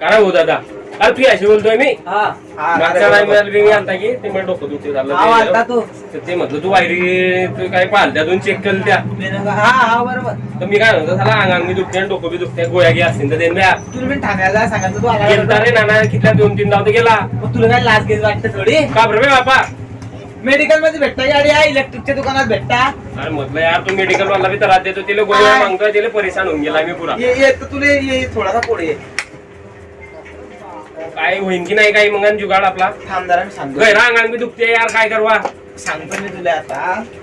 काय हो दादा? अरे तू अशी बोलतोय मी? मागच्या टायमाला बी आणता की ते मला डोकं दुखते झालं. तू. म्हटलं तू वायरी तू काय पालत्या दोन चेक केलं त्या. हा हा बरोबर. तर मी काय म्हणतो झाला अंगांग मी दुखते आणि डोकं बी दुखते गोळ्या घे असतील तर देन ब्या. तुला मी ठाण्याला सांगायचं तू गेलता आला रे नाना कितल्या दोन तीन धावते गेला. मग तुला काय लाच घेत वाटतं थोडी? का बरं बे बापा? मेडिकलमध्ये भेटता गाडी आहे इलेक्ट्रिकच्या दुकानात भेटता. अरे म्हटलं यार तू मेडिकल वाला बी त्रास देतो तिला गोळ्या? मागतोय तिला परेशान होऊन गेला मी पुरा. ये ये तर तुला ये थोडासा पुढे ये. काय होईन की नाही काही मग आणि जुगाड आपला? थांब जरा मी सांगतो. गैरा दुखते यार काय करवा? सांगतो मी तुला आता.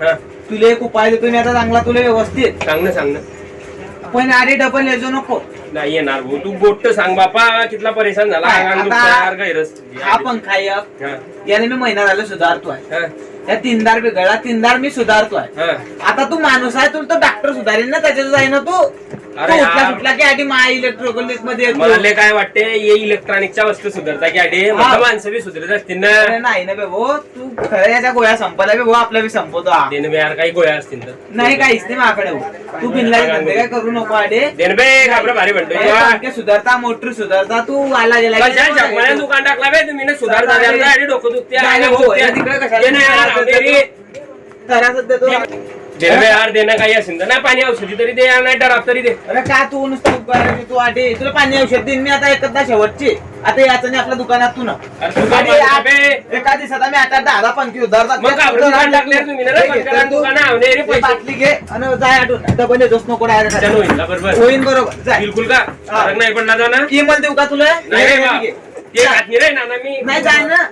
हा. तुला एक उपाय देतो मी आता चांगला तुला व्यवस्थित. सांग ना सांग ना. पण आधी डबल येजो नको. नाही येणार भाऊ. तू गोष्ट सांग बापा कितला परेशान झाला? काय, आता- यार गैरस. हा, याने मी महिना झाला सुधारतोय. हा, त्या तीनदार बिघडला तीनदार मी सुधारतोय. हा. आता तू माणूस आहे तुला तो डॉक्टर सुधारेल ना त्याच्यात जाई ना तू. अरे तू उठला यार. सुटला की आधी मा इलेक्ट्रॉनिकमध्ये येतो. मला लय काय वाटते ये इलेक्ट्रॉनिकच्या वस्तू सुधारता की आधी माणसं बी सुधारत असतील ना अरे नाही ना बेबो तू खरं याच्या गोळ्या आपल्या बी संपवतो हा. देन बे यार काही गोळ्या असतील तर नाही काहीच नाही माझ्याकडे भाऊ. तू बिनला काय करू नको आडे देन बे घाबरं भारी म्हणतोय अरे, तुला. पंखे सुधारता मोटर सुधारता तू आला गेला की. दुकान टाकला बे तुम्ही ना सुधार अरे, झाल्या आणि डोकं दुखते नाही, भाऊ. हे तिकडे कशाला सुधारता. तरासच देतो यार देणं काही असेल तर. नाही पाणी औषधी तरी दे नाही डराप तरी दे. अरे का तू नुसतं उपकाराची तू आधी. तुला पाणी औषध देईन मी आता एकदा शेवटची. आता याचं नाही आपल्या दुकानात तू ना अरे तू काय आधी म्हणतो आ- बे? एका दिवसात आम्ही आठ आठ दहा दहा पंखी उधारतात मग घाबरून दुकान टाकले तुम्ही ना रे, पंखा दुकान आवडे रे पैसे. बाटली घे आणि जाय आठवून डबल येतोस नको होईल बरोबर होईन बरोबर. जाय. बिलकुल का? फरक नाही पडला जाऊ ना? इमेल देऊ का तुला? नाही रे बा. ते खात नाही रे नाना मी नाही जाय ना.